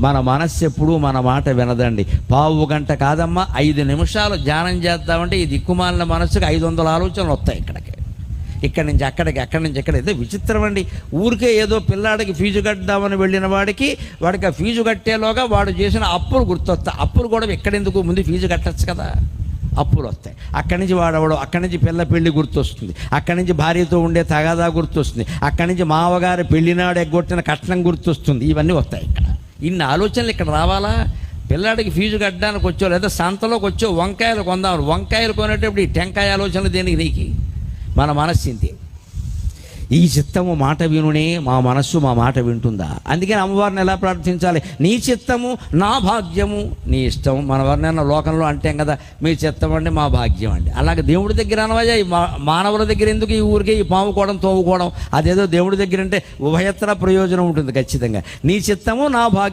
మన మనస్సు ఎప్పుడు మన మాట వినదండి. పావు గంట కాదమ్మా ఐదు నిమిషాలు ధ్యానం చేద్దామంటే ఈ దిక్కుమాలిన మనస్సుకు ఐదు వందల ఆలోచనలు వస్తాయి ఇక్కడికి. ఇక్కడి నుంచి అక్కడికి అక్కడి నుంచి ఇక్కడ ఏదో విచిత్రం అండి ఊరికే ఏదో పిల్లాడికి ఫీజు కట్టామని వెళ్ళిన వాడికి వాడికి ఆ ఫీజు కట్టేలోగా వాడు చేసిన అప్పులు గుర్తొస్తాయి. అప్పులు కూడా ఎక్కడెందుకు? ముందు ఫీజు కట్టచ్చు కదా. అప్పులు వస్తాయి. అక్కడి నుంచి వాడవడం అక్కడి నుంచి పిల్ల పెళ్ళి గుర్తొస్తుంది. అక్కడి నుంచి భార్యతో ఉండే తగాదా గుర్తొస్తుంది. అక్కడి నుంచి మావగారి పెళ్ళినాడు ఎగ్గొట్టిన కట్నం గుర్తొస్తుంది. ఇవన్నీ వస్తాయి ఇక్కడ. ఇన్ని ఆలోచనలు ఇక్కడ రావాలా? పిల్లాడికి ఫీజు కట్టడానికి వచ్చో లేదా సంతలోకి వచ్చో వంకాయలు కొందాం. వంకాయలు కొనేటప్పుడు ఈ టెంకాయ ఆలోచనలు దేనికి నీకు? మన మనస్సింది ఇంతే ఈ చిత్తము మాట వినునే మా మనస్సు మా మాట వింటుందా? అందుకని అమ్మవారిని ఎలా ప్రార్థించాలి? నీ చిత్తము నా భాగ్యము. నీ ఇష్టం. మన వారినైనా లోకంలో అంటాం కదా మీ చిత్తం అండి మా భాగ్యం అండి. అలాగే దేవుడి దగ్గర అనవయ్యా ఈ మా- మానవుల దగ్గర ఎందుకు ఈ ఊరికే ఈ పాముకోవడం తోముకోవడం అదేదో దేవుడి దగ్గర అంటే ఉభయత్ర ప్రయోజనం ఉంటుంది ఖచ్చితంగా. నీ చిత్తము నా భాగ్యం